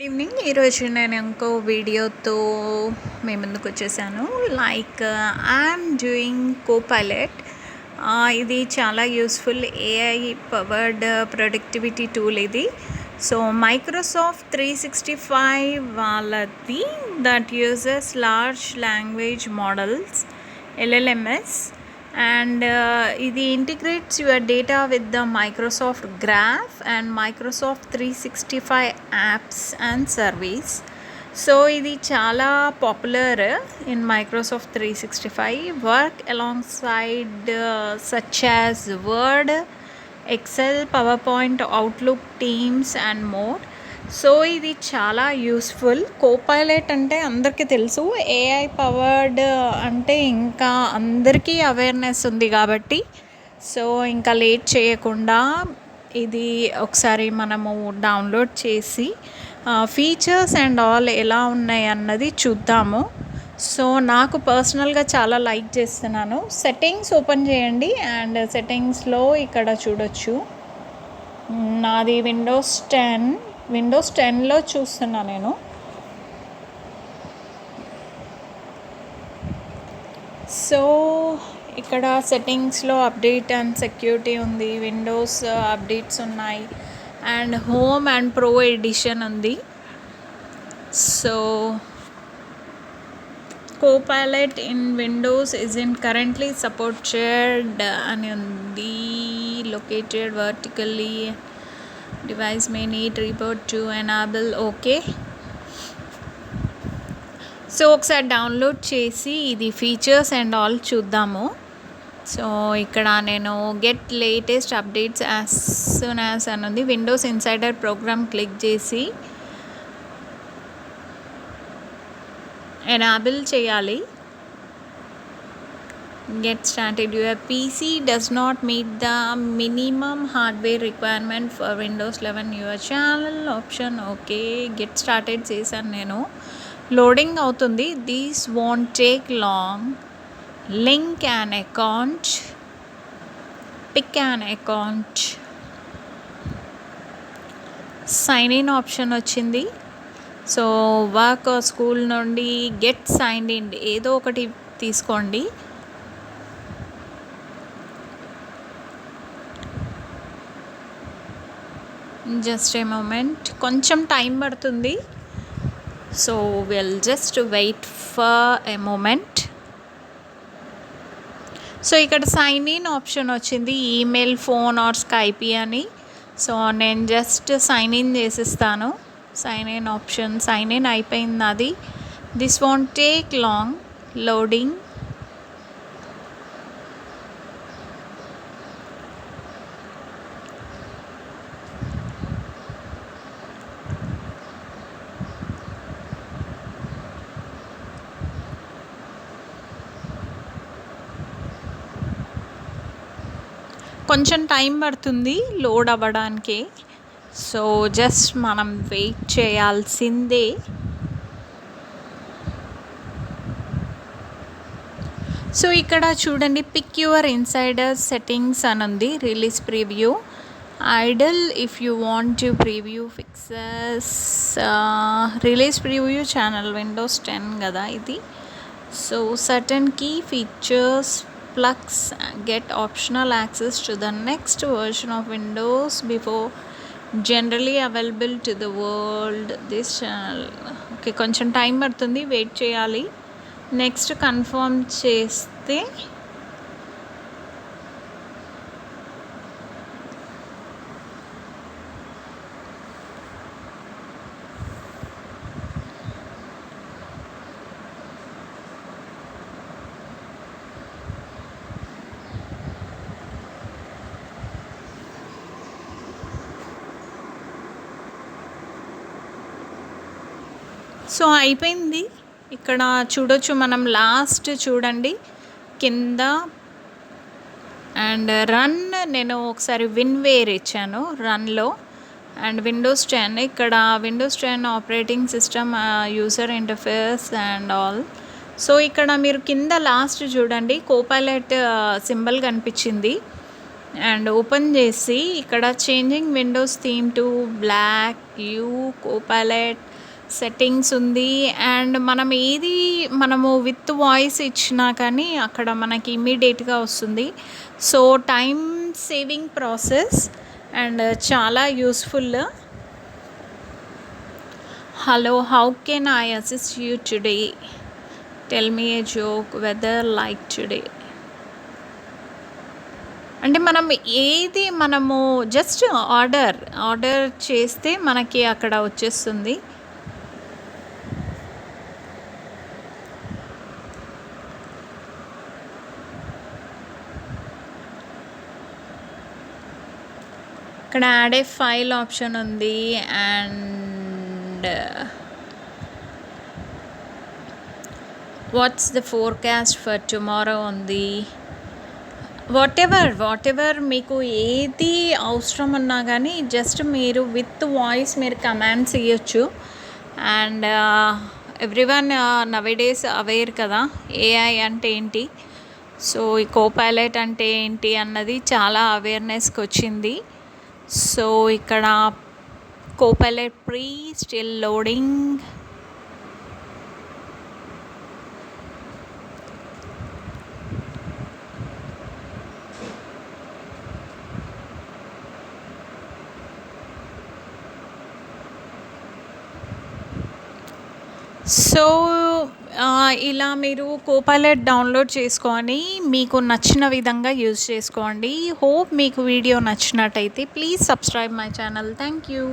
Good evening ఈరోజు నేను ఇంకో వీడియోతో మీ ముందుకు వచ్చేసాను like I'm doing Copilot ఇది చాలా useful AI powered productivity tool ఇది. So Microsoft three sixty five వాళ్ళది that uses large language models LLMs and ఇది integrates your data with the Microsoft Graph and Microsoft three sixty five apps and service so ఇది చాలా popular in Microsoft three sixty five work alongside such as Word Excel PowerPoint Outlook Teams and more so ఇది చాలా useful Copilot అంటే అందరికీ తెలుసు. AI powered అంటే ఇంకా అందరికీ అవేర్నెస్ ఉంది కాబట్టి. సో ఇంకా లేట్ చేయకుండా ఇది ఒకసారి మనము డౌన్లోడ్ చేసి ఫీచర్స్ అండ్ ఆల్ ఎలా ఉన్నాయి అన్నది చూద్దాము. సో నాకు పర్సనల్గా చాలా లైక్ చేస్తున్నాను. సెట్టింగ్స్ ఓపెన్ చేయండి అండ్ సెట్టింగ్స్లో ఇక్కడ చూడొచ్చు. నాది విండోస్ టెన్ విండోస్ టెన్లో చూస్తున్నా నేను. సో ఇక్కడ సెట్టింగ్స్లో అప్డేట్ అండ్ సెక్యూరిటీ ఉంది. విండోస్ అప్డేట్స్ uh, ఉన్నాయి. And home and pro edition ఉంది. So Copilot in Windows is in currently supported అని ఉంది. Located vertically device may need report to enable okay so ఒకసారి డౌన్లోడ్ చేసి ఇది ఫీచర్స్ అండ్ ఆల్ చూద్దాము. So ఇక్కడ నేను get latest updates as soon as అని ఉంది విండోస్ ఇన్సైడర్ ప్రోగ్రామ్ క్లిక్ చేసి ఎనాబుల్ చేయాలి. Get started your pc does not meet the minimum hardware requirement for windows 11 your channel option okay get started చేశాను నేను loading అవుతుంది these won't take long link and account pick and account sign in option వచ్చింది so work school నుండి get sign in ఏదో ఒకటి తీసుకోండి just a moment. కొంచెం time పడుతుంది. So will just wait for a moment so ఇక్కడ sign in option వచ్చింది. Email phone or Skype అని. సో నేను just sign in చేసిస్తాను. Sign in option sign in అయిపోయింది అది this won't take long loading కొంచెం time పడుతుంది load అవ్వడానికి. So just మనం వెయిట్ చేయాల్సిందే. సో ఇక్కడ చూడండి పిక్ యువర్ ఇన్సైడర్ సెట్టింగ్స్ అని ఉంది release preview. Ideal if you want to preview fixes release preview channel Windows ten కదా ఇది. So certain key features plugs get optional access to the next version of windows before generally available to the world this channel okay కొంచెం time పడుతుంది wait చేయాలి next confirm చేస్తే so అయిపోయింది. ఇక్కడ చూడొచ్చు మనం లాస్ట్ చూడండి. కింద అండ్ రన్ నేను ఒకసారి విన్ వేర్ ఇచ్చాను రన్లో. అండ్ విండోస్ టెన్ ఇక్కడ Windows ten operating system user interface and all. So ఇక్కడ మీరు కింద లాస్ట్ చూడండి. కోపైలట్ సింబల్ కనిపించింది. అండ్ ఓపెన్ చేసి ఇక్కడ changing Windows theme to black you Copilot settings ఉంది. అండ్ మనం ఏది మనము విత్ వాయిస్ ఇచ్చినా కానీ అక్కడ మనకి ఇమ్మీడియట్గా వస్తుంది. So time saving process and చాలా useful hello how can I assist you today tell me a joke weather like today అంటే మనం ఏది మనము జస్ట్ ఆర్డర్ ఆర్డర్ చేస్తే మనకి అక్కడ వచ్చేస్తుంది. ఇక్కడ యాడ్ ఏ ఫైల్ ఆప్షన్ ఉంది and what's the forecast for tomorrow ఉంది. వాట్ ఎవర్ వాట్ ఎవర్ మీకు ఏది అవసరం ఉన్నా కానీ జస్ట్ మీరు విత్ వాయిస్ మీరు కమాండ్స్ ఇవ్వచ్చు and everyone nowadays aware కదా ఏఐ అంటే ఏంటి? సో ఈ కోపైలట్ అంటే ఏంటి అన్నది చాలా అవేర్నెస్కి వచ్చింది. సో ఇక్కడ Copilot pre still loading so ఇలా మీరు కోపాలెట్ డౌన్లోడ్ చేసుకొని మీకు నచ్చిన విధంగా యూజ్ చేసుకోండి. హోప్ మీకు వీడియో నచ్చినట్టయితే please subscribe my channel thank you